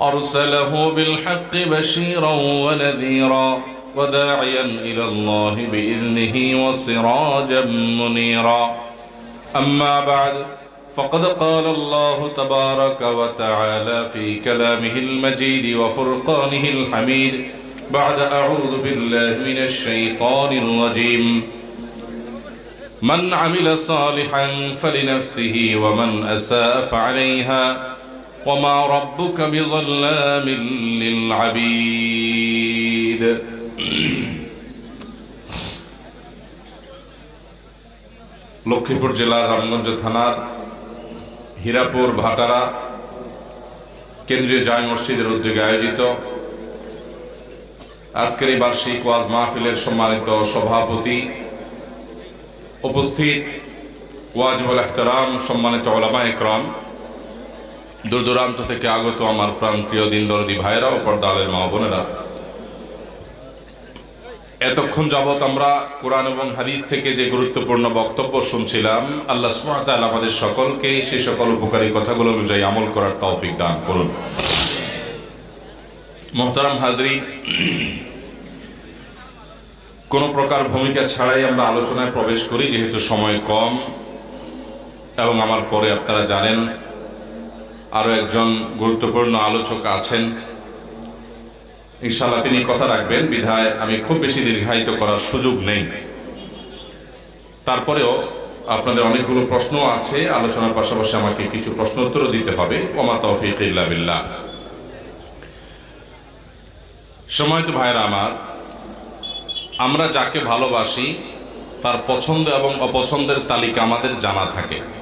أرسله بالحق بشيرا ونذيرا وداعيا إلى الله بإذنه وسراجا منيرا. أما بعد فقد قال الله تبارك وتعالى في كلامه المجيد وفرقانه الحميد بعد أعوذ بالله من الشيطان الرجيم. من عمل صالحا فلنفسه ومن أساء فعليها. وما ربك بظلام للعبيد লক্ষ্মীপুর জেলার রামগঞ্জ থানার হীরাপুর ভাটারা কেন্দ্রীয় জায় মসজিদের উদ্যোগে আয়োজিত আজকের এই বার্ষিক ওয়াজ মাহফিলের সম্মানিত সভাপতি উপস্থিত ওয়াজিবুল এখতারাম সম্মানিত ওলামা একরাম দূর দূরান্ত থেকে আগত আমার প্রাণ প্রিয় দিন দরদি ভাইয়েরা ও পর্দালের মা বোনেরা। এতক্ষণ যাবৎ আমরা কোরআন এবং হাদিস থেকে যে গুরুত্বপূর্ণ বক্তব্য শুনছিলাম, আল্লাহ সুমাতাল আমাদের সকলকে সেই সকল উপকারী কথাগুলো অনুযায়ী আমল করার তৌফিক দান করুন। মোহতারাম হাজরি, কোনো প্রকার ভূমিকা ছাড়াই আমরা আলোচনায় প্রবেশ করি, যেহেতু সময় কম এবং আমার পরে আপনারা জানেন আরও একজন গুরুত্বপূর্ণ আলোচক আছেন। ইনশাল্লাহ তিনি কথা রাখবেন, বিধায় আমি খুব বেশি দীর্ঘায়িত করার সুযোগ নেই। তারপরেও আপনাদের অনেকগুলো প্রশ্ন আছে, আলোচনার পাশাপাশি আমাকে কিছু প্রশ্ন উত্তরও দিতে হবে। ওমা তৌফিক ইল্লা বিল্লাহ। সময় তো ভাইরা আমার। আমরা যাকে ভালোবাসি, তার পছন্দ এবং অপছন্দের তালিকা আমাদের জানা থাকে।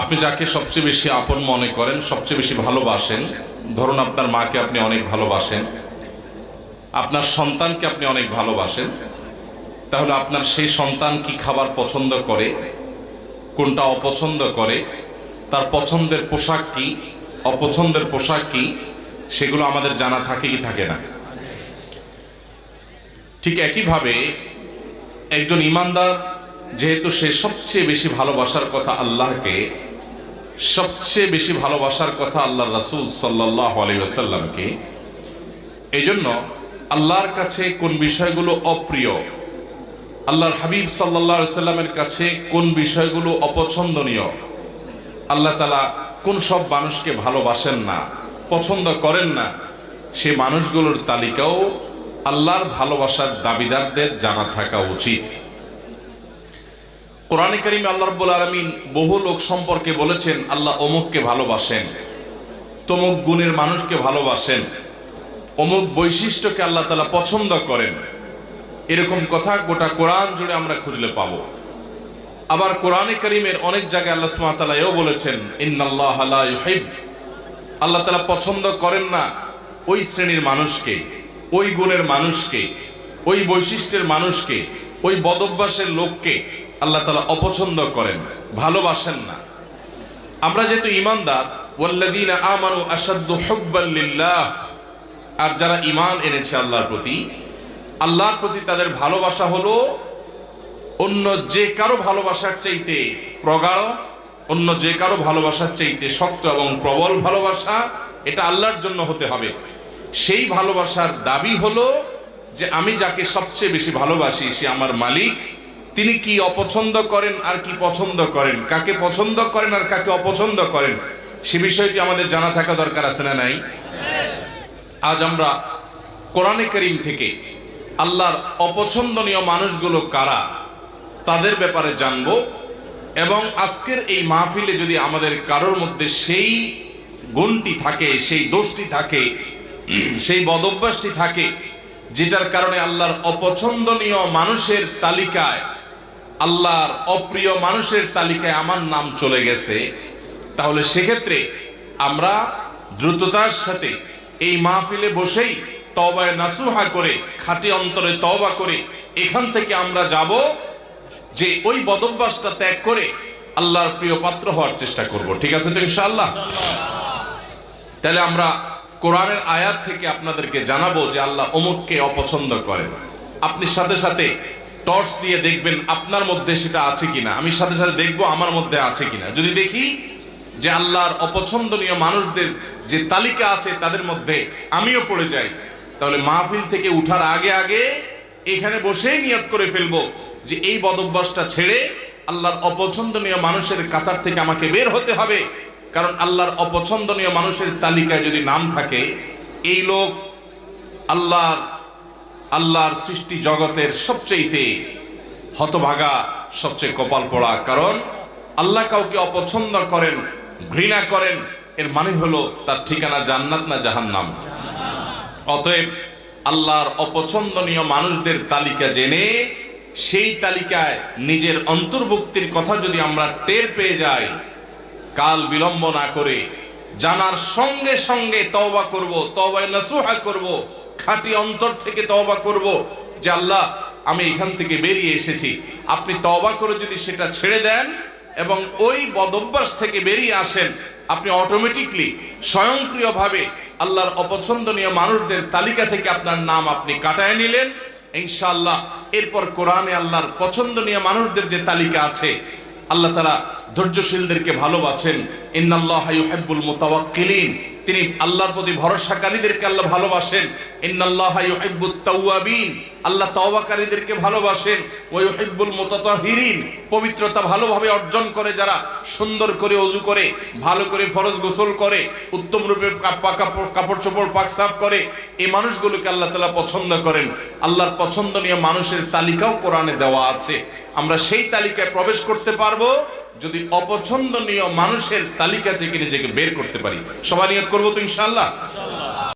আপনি যাকে সবচেয়ে বেশি আপন মনে করেন, সবচেয়ে বেশি ভালোবাসেন, ধরুন আপনার মাকে আপনি অনেক ভালোবাসেন, আপনার সন্তানকে আপনি অনেক ভালোবাসেন, তাহলে আপনার সেই সন্তান কি খাবার পছন্দ করে, কোনটা অপছন্দ করে, তার পছন্দের পোশাক কি, অপছন্দের পোশাক কি, সেগুলো আমাদের জানা থাকে কি থাকে না। ঠিক একইভাবে একজন ইমানদার যেহেতু সে সবচেয়ে বেশি ভালোবাসার কথা আল্লাহকে, সবচেয়ে বেশি ভালোবাসার কথা আল্লাহ রাসুল সাল্লাহ আলাইসাল্লামকে এই জন্য আল্লাহর কাছে কোন বিষয়গুলো অপ্রিয়, আল্লাহর হাবিব সাল্লাহ সাল্লামের কাছে কোন বিষয়গুলো অপছন্দনীয়, আল্লাহ তালা কোন সব মানুষকে ভালোবাসেন না, পছন্দ করেন না, সে মানুষগুলোর তালিকাও আল্লাহর ভালোবাসার দাবিদারদের জানা থাকা উচিত। কোরআনে করিম আল্লাহ রব্বুল আলমিন বহু লোক সম্পর্কে বলেছেন, আল্লাহ অমুককে ভালোবাসেন, তমুক গুণের মানুষকে ভালোবাসেন, অমুক বৈশিষ্ট্যকে আল্লাহ তালা পছন্দ করেন। এরকম কথা গোটা কোরআন জুড়ে আমরা খুঁজলে পাব। আবার কোরআনে করিমের অনেক জায়গায় আল্লাহ সুমাতালা এও বলেছেন, ইন্নাল্লাহ আল্লাহ তালা পছন্দ করেন না ওই শ্রেণির মানুষকে, ওই গুণের মানুষকে, ওই বৈশিষ্ট্যের মানুষকে, ওই বদভ্যাসের লোককে আল্লাহ তালা অপছন্দ করেন, ভালোবাসেন না। আমরা যেহেতু ইমানদার আমানু আসাদ্দু আর যারা ইমান এনেছে আল্লাহর প্রতি আল্লাহর প্রতি তাদের ভালোবাসা হলো অন্য যে কারও ভালোবাসার চাইতে প্রগাঢ়, অন্য যে কারও ভালোবাসার চাইতে শক্ত এবং প্রবল ভালোবাসা, এটা আল্লাহর জন্য হতে হবে। সেই ভালোবাসার দাবি হলো যে আমি যাকে সবচেয়ে বেশি ভালোবাসি সে আমার মালিক তিনি কি অপছন্দ করেন আর কি পছন্দ করেন? কাকে পছন্দ করেন আর কাকে অপছন্দ করেন? সে বিষয়টি আমাদের জানা থাকা দরকার আছে না নাই? আজ আমরা কোরআনে করিম থেকে আল্লাহর অপছন্দনীয় মানুষগুলো কারা, তাদের ব্যাপারে জানব এবং আজকের এই মাহফিলে যদি আমাদের কারোর মধ্যে সেই গুণটি থাকে, সেই দোষটি থাকে, সেই বদভ্যাসটি থাকে, যেটার কারণে আল্লাহর অপছন্দনীয় মানুষের তালিকায় আল্লাহর অপ্রিয় মানুষের তালিকায় আমার নাম চলে গেছে, তাহলে সেক্ষেত্রে আমরা দ্রুততার সাথে এই মাহফিলে বসেই তবায় নাসুহা করে, খাঁটি অন্তরে তবা করে এখান থেকে আমরা যাব যে ওই বদভ্যাসটা ত্যাগ করে আল্লাহর প্রিয় পাত্র হওয়ার চেষ্টা করব। ঠিক আছে তো ইনশাআল্লাহ? তাহলে আমরা কোরআনের আয়াত থেকে আপনাদেরকে জানাব যে আল্লাহ অমুককে অপছন্দ করেন। আপনি সাথে সাথে টর্চ দিয়ে দেখবেন আপনার মধ্যে সেটা আছে কিনা। আমি সাথে সাথে দেখব আমার মধ্যে আছে কিনা। যদি দেখি যে আল্লাহর অপছন্দনীয় মানুষদের যে তালিকা আছে তাদের মধ্যে আমিও পড়ে যাই, তাহলে মাহফিল থেকে উঠার আগে আগে এখানে বসেই নিয়ত করে ফেলব যে এই বদভ্যাসটা ছেড়ে আল্লাহর অপছন্দনীয় মানুষের কাতার থেকে আমাকে বের হতে হবে। কারণ আল্লাহর অপছন্দনীয় মানুষের তালিকায় যদি নাম থাকে, এই লোক আল্লাহর আল্লাহর সৃষ্টি জগতের সবচেয়েতে হতভাগা, সবচেয়ে কপাল পড়া কারণ, আল্লাহ কাউকে অপছন্দ করেন, ঘৃণা করেন, এর মানে হলো তার ঠিকানা জান্নাত না জাহান্নাম। অতএব আল্লাহর অপছন্দনীয় মানুষদের তালিকা জেনে, সেই তালিকায় নিজের অন্তর্ভুক্তির কথা যদি আমরা টের পেয়ে যাই, কাল বিলম্ব না করে জানার সঙ্গে সঙ্গে তওবা করব, তওবায় নাসুহা করব খাঁটি অন্তর থেকে তওবা করব যে আল্লাহ, আমি এখান থেকে বেরিয়ে এসেছি। আপনি তওবা করে যদি সেটা ছেড়ে দেন এবং ওই বদভ্যাস থেকে বেরিয়ে আসেন, আপনি অটোমেটিকলি স্বয়ংক্রিয়ভাবে আল্লাহর অপছন্দনীয় মানুষদের তালিকা থেকে আপনার নাম আপনি কাটায় নিলেন। ইনশাআল্লাহ, এরপর কোরআনে আল্লাহর পছন্দনীয় মানুষদের যে তালিকা আছে, আল্লাহ তারা ধৈর্যশীলদেরকে ভালোবাসেন। ইন্নাল্লাহ ইউহিব্বুল মুতাওয়াক্কিলিন, তিনি আল্লাহর প্রতি ভরসাকারীদেরকে আল্লাহ ভালোবাসেন। আল্লাহ তওবাকারীদেরকে ভালোবাসেন। ওয়া ইউহিব্বুল মুতাতাহিরিন। পবিত্রতা ভালোভাবে অর্জন করে যারা, সুন্দর করে অজু করে, ভালো করে ফরজ গোসল করে, উত্তম রূপে কাপ- কাপড় চোপড় পাক সাফ করে, এই মানুষগুলোকে আল্লাহ তাআলা পছন্দ করেন। আল্লাহর পছন্দনীয় মানুষের তালিকাও কোরআনে দেওয়া আছে। আমরা সেই তালিকায় প্রবেশ করতে পারব যদি অপছন্দনীয় মানুষের তালিকা থেকে নিজেকে বের করতে পারি। সবাই নিয়ত করব তো ইনশাআল্লাহ?